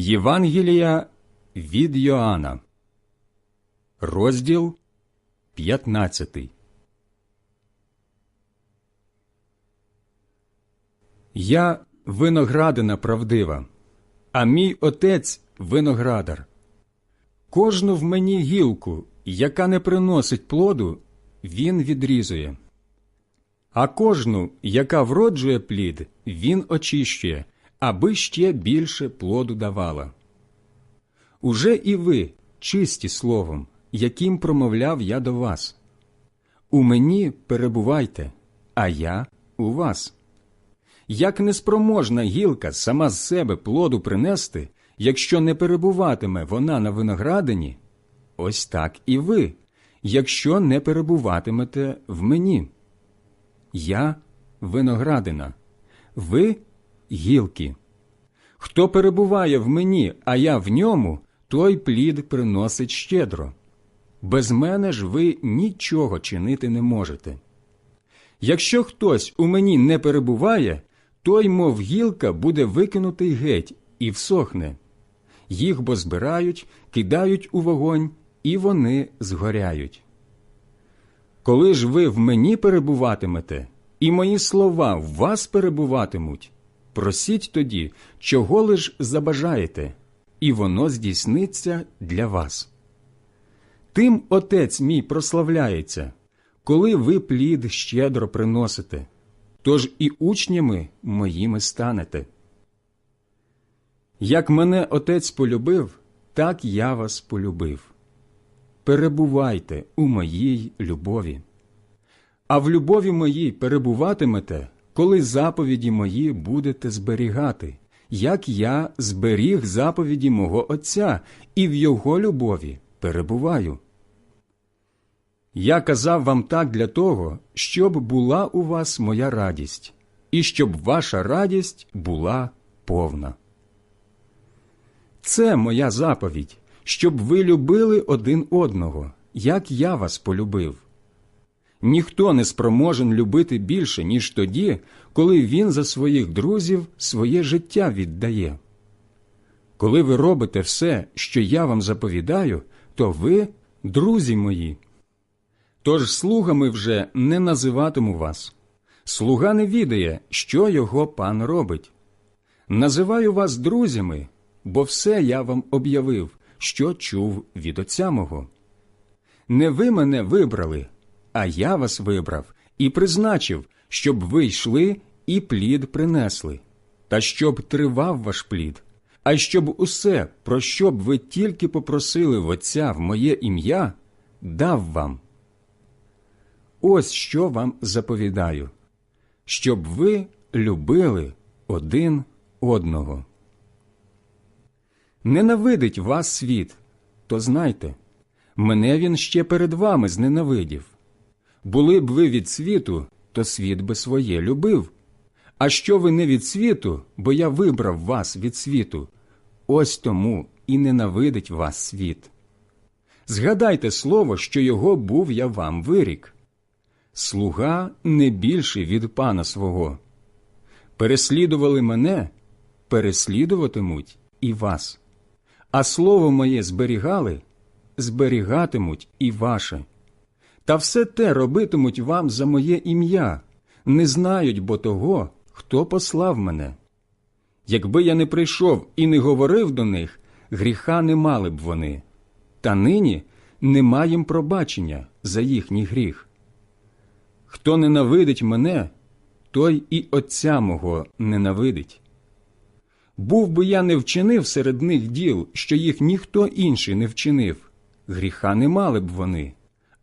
Євангелія від Йоанна, розділ 15. Я виноградина правдива, а мій отець виноградар. Кожну в мені гілку, яка не приносить плоду, він відрізує. А кожну, яка вроджує плід, він очищує, аби ще більше плоду давала. Уже і ви чисті словом, яким промовляв я до вас. У мені перебувайте, а я у вас. Як неспроможна гілка сама з себе плоду принести, якщо не перебуватиме вона на виноградині, ось так і ви, якщо не перебуватимете в мені. Я виноградина, ви гілки. Хто перебуває в мені, а я в ньому, той плід приносить щедро. Без мене ж ви нічого чинити не можете. Якщо хтось у мені не перебуває, той, мов гілка, буде викинутий геть і всохне. Їх бо збирають, кидають у вогонь, і вони згоряють. Коли ж ви в мені перебуватимете, і мої слова в вас перебуватимуть, просіть тоді, чого лиш забажаєте, і воно здійсниться для вас. Тим отець мій прославляється, коли ви плід щедро приносите, тож і учнями моїми станете. Як мене отець полюбив, так я вас полюбив. Перебувайте у моїй любові. А в любові моїй перебуватимете, коли заповіді мої будете зберігати, як я зберіг заповіді мого Отця і в його любові перебуваю. Я казав вам так для того, щоб була у вас моя радість, і щоб ваша радість була повна. Це моя заповідь, щоб ви любили один одного, як я вас полюбив. Ніхто не спроможен любити більше, ніж тоді, коли він за своїх друзів своє життя віддає. Коли ви робите все, що я вам заповідаю, то ви друзі мої. Тож слугами вже не називатиму вас. Слуга не відає, що його пан робить. Називаю вас друзями, бо все я вам об'явив, що чув від отця мого. Не ви мене вибрали, а я вас вибрав і призначив, щоб ви йшли і плід принесли, та щоб тривав ваш плід, а щоб усе, про що б ви тільки попросили в Отця в моє ім'я, дав вам. Ось що вам заповідаю, щоб ви любили один одного. Ненавидить вас світ, то знайте, мене він ще перед вами зненавидів. Були б ви від світу, то світ би своє любив. А що ви не від світу, бо я вибрав вас від світу, ось тому і ненавидить вас світ. Згадайте слово, що його був я вам вирік. Слуга не більший від пана свого. Переслідували мене, переслідуватимуть і вас. А слово моє зберігали, зберігатимуть і ваше. Та все те робитимуть вам за моє ім'я, не знають бо того, хто послав мене. Якби я не прийшов і не говорив до них, гріха не мали б вони, та нині нема їм пробачення за їхній гріх. Хто ненавидить мене, той і Отця мого ненавидить. Був би я не вчинив серед них діл, що їх ніхто інший не вчинив, гріха не мали б вони.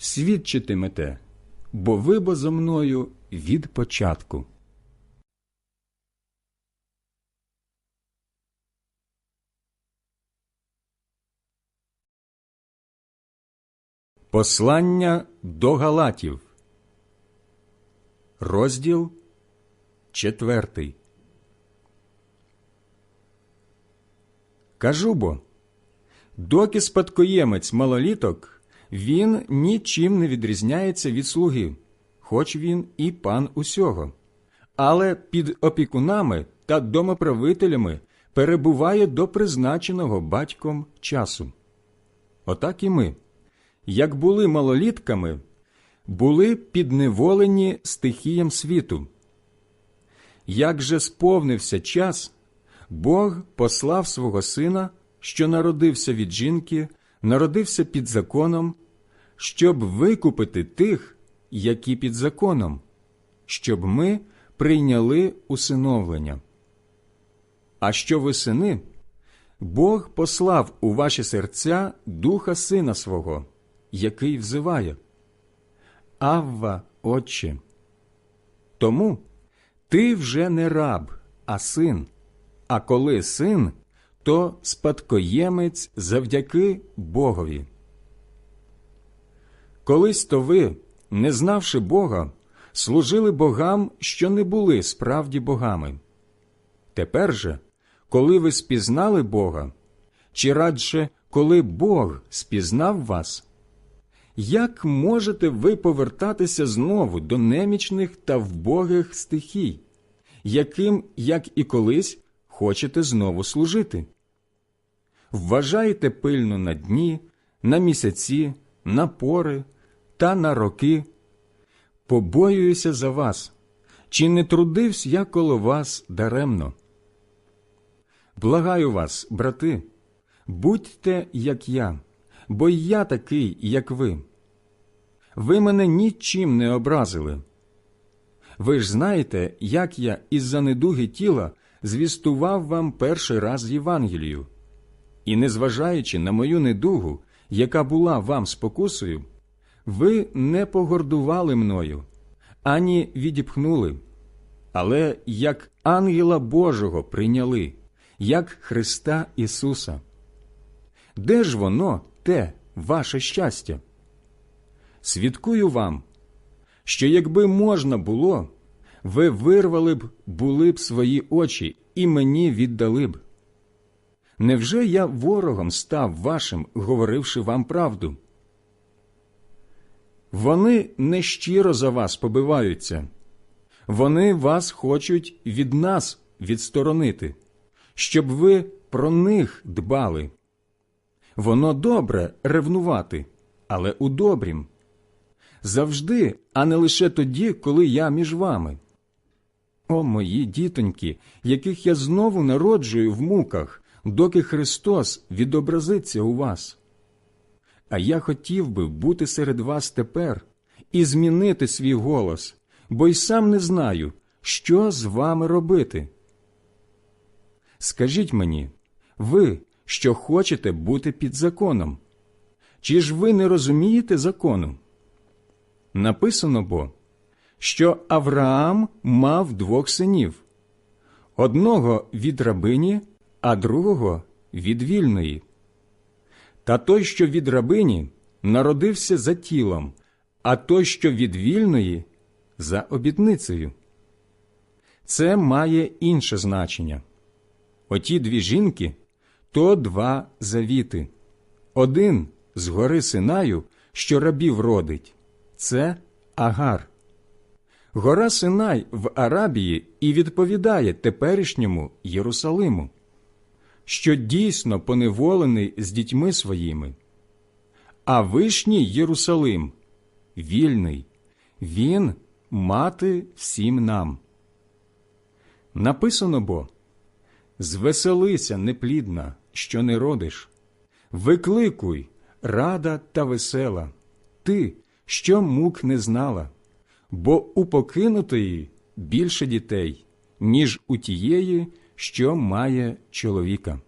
свідчитимете, бо ви бо зо мною від початку. Послання до Галатів, розділ четвертий. Кажу бо, доки спадкоємець малоліток він нічим не відрізняється від слуги, хоч він і пан усього, але під опікунами та домоправителями перебуває до призначеного батьком часу. Отак і ми, як були малолітками, були підневолені стихіям світу. Як же сповнився час, Бог послав свого сина, що народився від жінки, народився під законом, щоб викупити тих, які під законом, щоб ми прийняли усиновлення. А що ви сини? Бог послав у ваші серця духа сина свого, який взиває. Авва, Отче. Тому ти вже не раб, а син, а коли син, то спадкоємець завдяки Богові. Колись то ви, не знавши Бога, служили богам, що не були справді богами. Тепер же, коли ви спізнали Бога, чи радше, коли Бог спізнав вас, як можете ви повертатися знову до немічних та вбогих стихій, яким, як і колись, хочете знову служити? Вважайте пильно на дні, на місяці, на пори та на роки. Побоююся за вас, чи не трудився я коло вас даремно? Благаю вас, брати, будьте, як я, бо я такий, як ви. Ви мене нічим не образили. Ви ж знаєте, як я із-за недуги тіла звістував вам перший раз Євангелію. І, незважаючи на мою недугу, яка була вам спокусою, ви не погордували мною, ані відіпхнули, але як ангела Божого прийняли, як Христа Ісуса. Де ж воно, те, ваше щастя? Свідкую вам, що якби можна було, ви вирвали б, були б свої очі і мені віддали б. Невже я ворогом став вашим, говоривши вам правду? Вони нещиро за вас побиваються, вони вас хочуть від нас відсторонити, щоб ви про них дбали. Воно добре ревнувати, але у добрім. Завжди, а не лише тоді, коли я між вами. О, мої дітоньки, яких я знову народжую в муках, доки Христос відобразиться у вас. А я хотів би бути серед вас тепер і змінити свій голос, бо й сам не знаю, що з вами робити. Скажіть мені, ви, що хочете бути під законом, чи ж ви не розумієте закону? Написано бо, що Авраам мав двох синів одного від рабині, а другого від вільної. Та той, що від рабині, народився за тілом, а той, що від вільної, за обітницею. Це має інше значення. Оті дві жінки то два завіти. Один з гори Синаю, що рабів родить, це Агар. Гора Синай в Арабії і відповідає теперішньому Єрусалиму, що дійсно поневолений з дітьми своїми. А вишній Єрусалим вільний, він мати всім нам. Написано бо Звеселися, неплідна, що не родиш, викликуй, рада та весела, ти, що мук не знала, бо у покинутої більше дітей, ніж у тієї, що має чоловіка.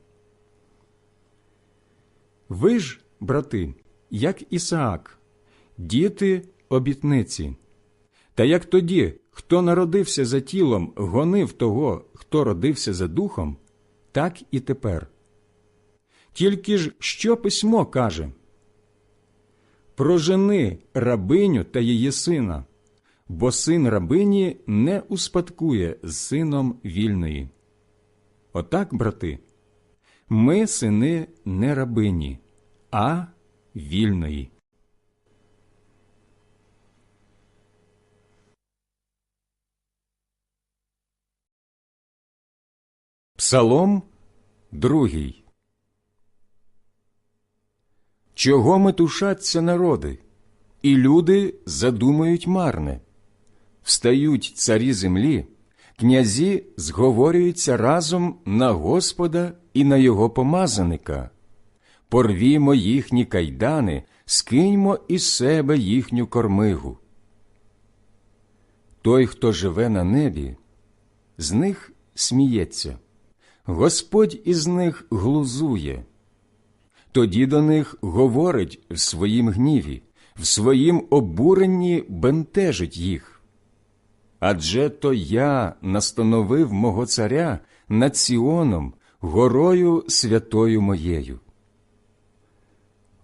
Ви ж, брати, як Ісаак, діти обітниці, та як тоді, хто народився за тілом, гонив того, хто родився за духом, так і тепер. Тільки ж що письмо каже? прожени рабиню та її сина, бо син рабині не успадкує з сином вільної. Отак, брати, ми сини не рабині, а вільної. Псалом другий. Чого метушаться народи, і люди задумають марне. Встають царі землі, князі зговорюються разом на Господа і на його помазаника. Порвімо їхні кайдани, скиньмо із себе їхню кормигу. Той, хто живе на небі, з них сміється, Господь із них глузує. Тоді до них говорить в своїм гніві, в своїм обуренні бентежить їх. Адже то я настановив мого царя над Сіоном, горою святою моєю.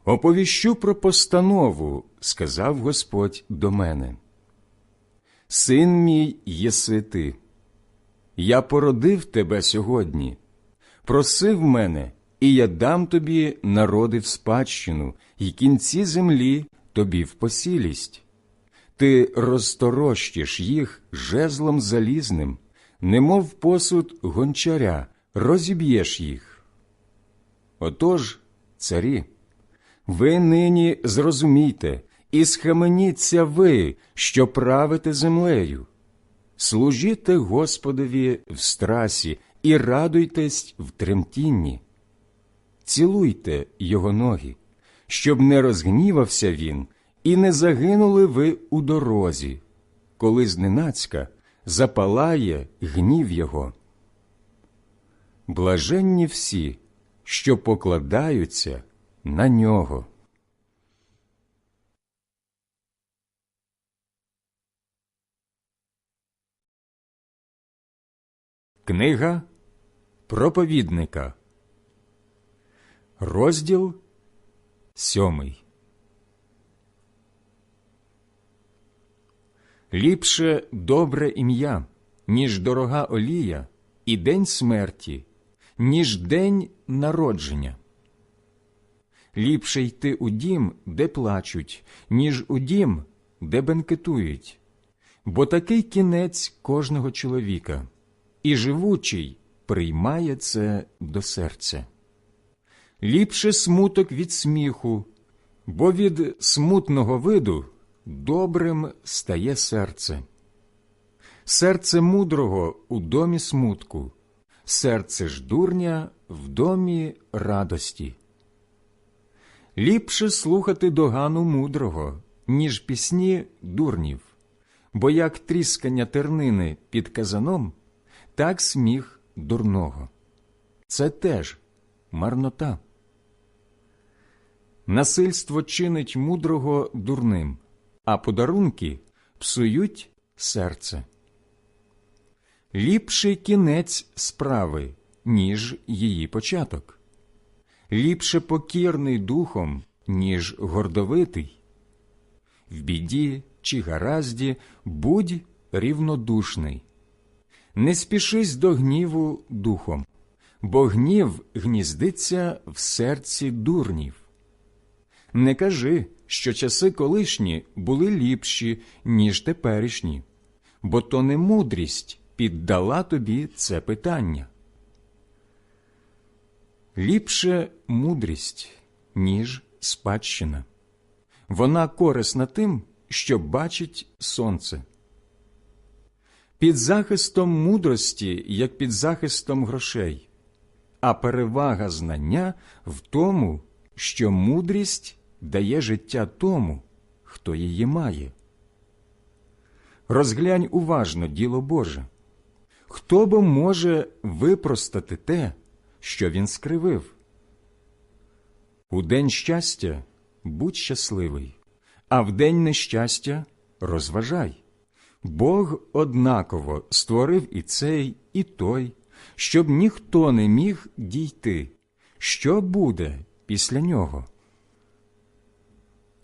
Оповіщу про постанову, сказав Господь до мене. Син мій єси ти. Я породив тебе сьогодні, просив мене, і я дам тобі народи в спадщину, і кінці землі тобі в посілість. Ти розторощиш їх жезлом залізним, немов посуд гончаря, розіб'єш їх. Отож, царі, ви нині зрозумійте і схаменіться ви, що правите землею. Служіте Господові в страсі і радуйтесь в тремтінні. Цілуйте його ноги, щоб не розгнівався він і не загинули ви у дорозі, коли зненацька запалає гнів його. Блаженні всі, що покладаються на нього. Книга проповідника, розділ сьомий. Ліпше добре ім'я, ніж дорога олія, і день смерті, ніж день народження. Ліпше йти у дім, де плачуть, ніж у дім, де бенкетують, бо такий кінець кожного чоловіка, і живучий приймає це до серця. Ліпше смуток від сміху, бо від смутного виду добрим стає серце. Серце мудрого у домі смутку, серце ж дурня в домі радості. Ліпше слухати догану мудрого, ніж пісні дурнів, бо як тріскання тернини під казаном, так сміх дурного. Це теж марнота. Насильство чинить мудрого дурним, а подарунки псують серце. Ліпший кінець справи, ніж її початок, ліпше покірний духом, ніж гордовитий. В біді чи гаразді будь рівнодушний, не спішись до гніву духом, бо гнів гніздиться в серці дурнів. Не кажи, що часи колишні були ліпші, ніж теперішні, бо то не мудрість піддала тобі це питання. Ліпше мудрість, ніж спадщина. Вона корисна тим, що бачить сонце. Під захистом мудрості, як під захистом грошей, а перевага знання в тому, що мудрість дає життя тому, хто її має. Розглянь уважно діло Боже. Хто бо може випростати те, що він скривив? У день щастя будь щасливий, а в день нещастя розважай. Бог однаково створив і цей, і той, щоб ніхто не міг дійти, що буде після нього.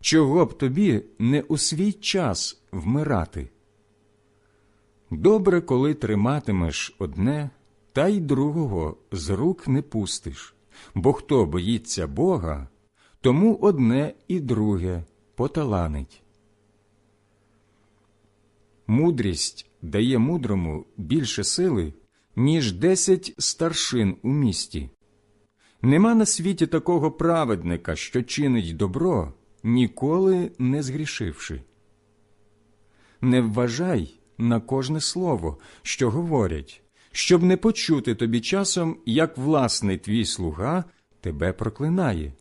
чого б тобі не у свій час вмирати. Добре, коли триматимеш одне, та й другого з рук не пустиш, бо хто боїться Бога, тому одне і друге поталанить. Мудрість дає мудрому більше сили, ніж десять старшин у місті. Нема на світі такого праведника, що чинить добро, ніколи не згрішивши. Не вважай на кожне слово, що говорять, щоб не почути тобі часом, як власний твій слуга тебе проклинає.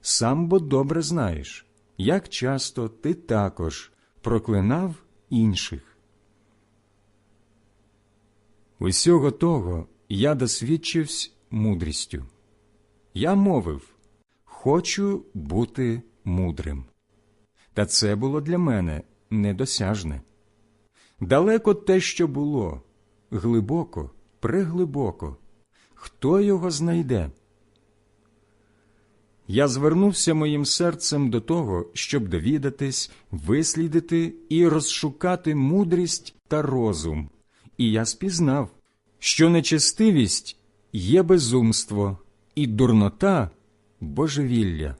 Сам бо добре знаєш, як часто ти також проклинав інших. Усього того я досвідчився мудрістю. Я мовив Хочу бути мудрим. Та це було для мене недосяжне. Далеко те, що було, глибоко, преглибоко. Хто його знайде? Я звернувся моїм серцем до того, щоб довідатись, вислідити і розшукати мудрість та розум, і я спізнав, що нечестивість є безумство, і дурнота божевілля.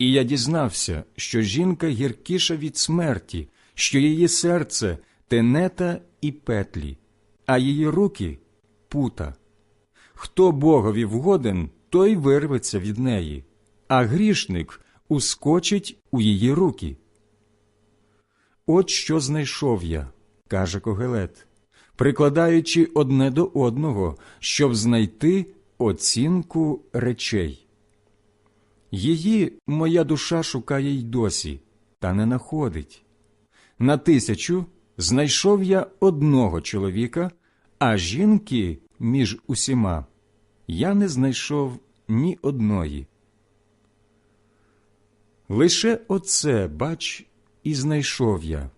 І я дізнався, що жінка гіркіша від смерті, що її серце тенета і петлі, а її руки пута. Хто Богові вгоден, той вирветься від неї, а грішник ускочить у її руки. От що знайшов я, каже Когелет, прикладаючи одне до одного, щоб знайти оцінку речей. Її моя душа шукає й досі, та не находить. На тисячу знайшов я одного чоловіка, а жінки між усіма я не знайшов ні одної. Лише оце, бач, і знайшов я,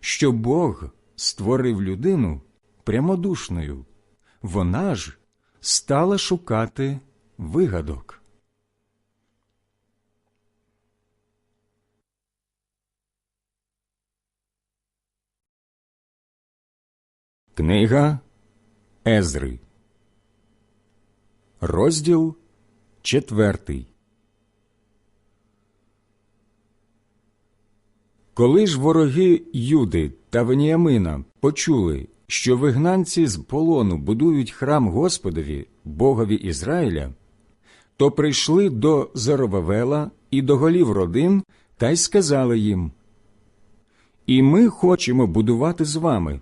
що Бог створив людину прямодушною, вона ж стала шукати вигадок. Книга Езри, розділ четвертий. Коли ж вороги Юди та Веніамина почули, що вигнанці з полону будують храм Господові, Богові Ізраїля, то прийшли до Зоровавела і до голів родин та й сказали їм: І ми хочемо будувати з вами,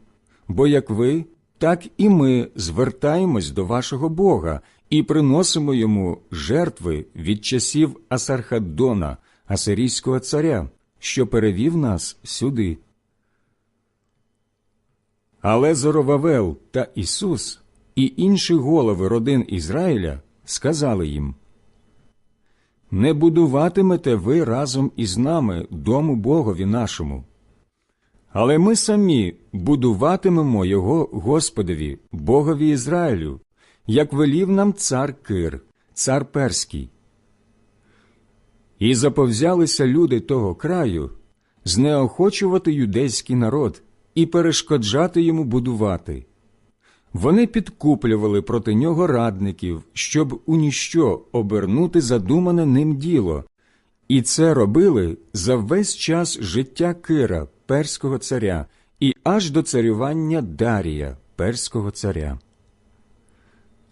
бо як ви, так і ми звертаємось до вашого Бога і приносимо йому жертви від часів Асархаддона, асирійського царя, що перевів нас сюди. Але Зоровавел та Ісус і інші голови родин Ізраїля сказали їм Не будуватимете ви разом із нами дому Богові нашому. Але ми самі будуватимемо його Господові, Богові Ізраїлю, як велів нам цар Кир, цар Перський. І заповзялися люди того краю знеохочувати юдейський народ і перешкоджати йому будувати. Вони підкуплювали проти нього радників, щоб у ніщо обернути задумане ним діло, і це робили за весь час життя Кира, перського царя, і аж до царювання Дарія, перського царя.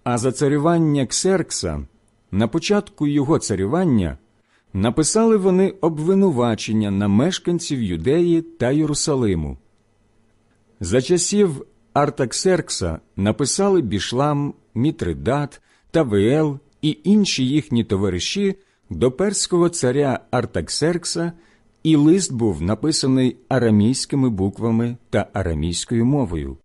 А за царювання Ксеркса, на початку його царювання, написали вони обвинувачення на мешканців Юдеї та Єрусалиму. За часів Артаксеркса написали Бішлам, Мітридат, Тавиел і інші їхні товариші до перського царя Артаксеркса і лист був написаний арамійськими буквами та арамійською мовою.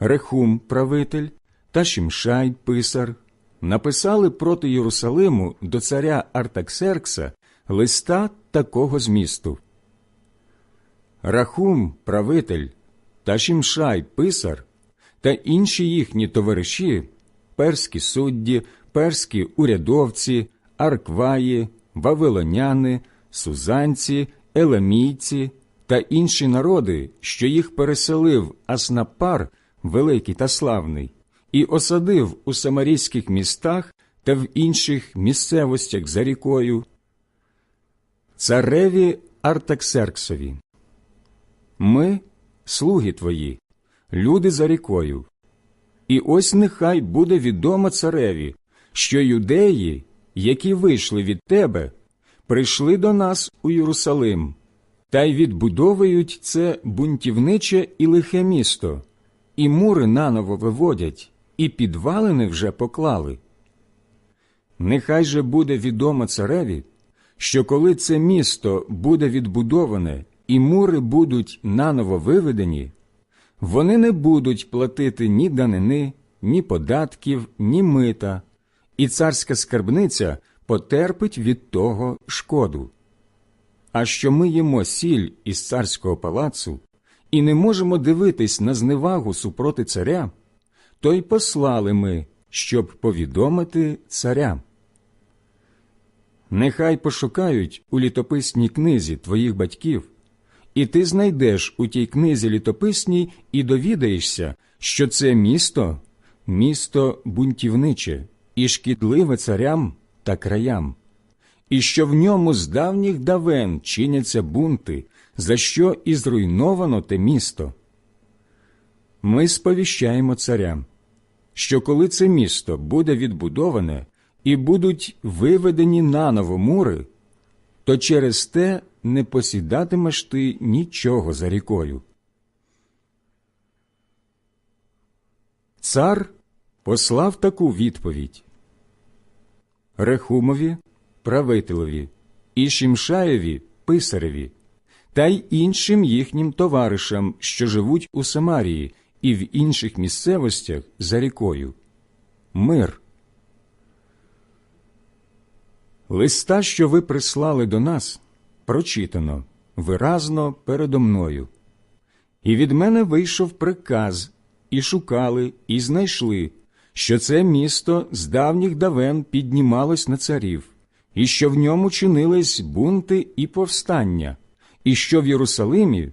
Рехум, правитель та Шімшай, писар, написали проти Єрусалиму до царя Артаксеркса листа такого змісту. Рахум, правитель та Шімшай, писар та інші їхні товариші, перські судді, перські урядовці, аркваї, вавилоняни, сузанці, еламійці та інші народи, що їх переселив Аснапар, великий та славний, і осадив у самарійських містах та в інших місцевостях за рікою, цареві Артаксерксові. Ми, слуги твої, люди за рікою. І ось нехай буде відомо цареві, що юдеї, які вийшли від тебе, прийшли до нас у Єрусалим, та й відбудовують це бунтівниче і лихе місто, і мури наново виводять, і підвалини вже поклали. Нехай же буде відомо цареві, що коли це місто буде відбудоване і мури будуть наново виведені, вони не будуть платити ні данини, ні податків, ні мита, і царська скарбниця потерпить від того шкоду. А що ми їмо сіль із царського палацу і не можемо дивитись на зневагу супроти царя, то й послали ми, щоб повідомити царя. Нехай пошукають у літописній книзі твоїх батьків, і ти знайдеш у тій книзі літописній і довідаєшся, що це місто місто бунтівниче і шкідливе царям та краям, і що в ньому з давніх давен чиняться бунти, за що і зруйновано те місто. Ми сповіщаємо царям, що коли це місто буде відбудоване і будуть виведені наново мури, то через те не посідатимеш ти нічого за рікою. Цар послав таку відповідь Рехумові, правителеві, і Шімшаєві, писареві, та й іншим їхнім товаришам, що живуть у Самарії і в інших місцевостях за рікою. Мир. Листа, що ви прислали до нас, прочитано виразно передо мною. І від мене вийшов приказ, і шукали, і знайшли, що це місто з давніх давен піднімалось на царів, і що в ньому чинились бунти і повстання, і що в Єрусалимі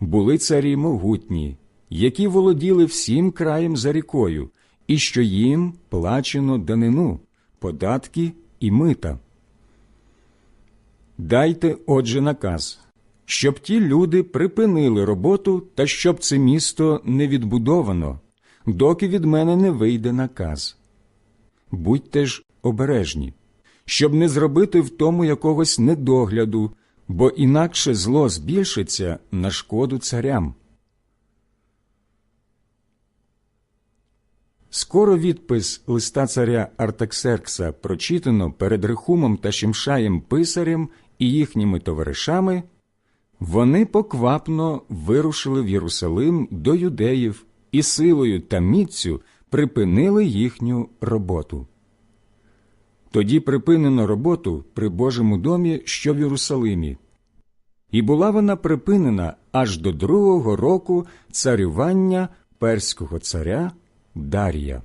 були царі могутні, які володіли всім краєм за рікою, і що їм плачено данину, податки і мита. Дайте, отже, наказ, щоб ті люди припинили роботу та щоб це місто не відбудовано, доки від мене не вийде наказ. Будьте ж обережні, щоб не зробити в тому якогось недогляду, бо інакше зло збільшиться на шкоду царям. Скоро відпис листа царя Артаксеркса прочитано перед Рехумом та Шимшаєм писарем і їхніми товаришами, вони поквапно вирушили в Єрусалим до юдеїв і силою та міцю припинили їхню роботу. Тоді припинено роботу при Божому домі, що в Єрусалимі, і була вона припинена аж до другого року царювання перського царя Дарія.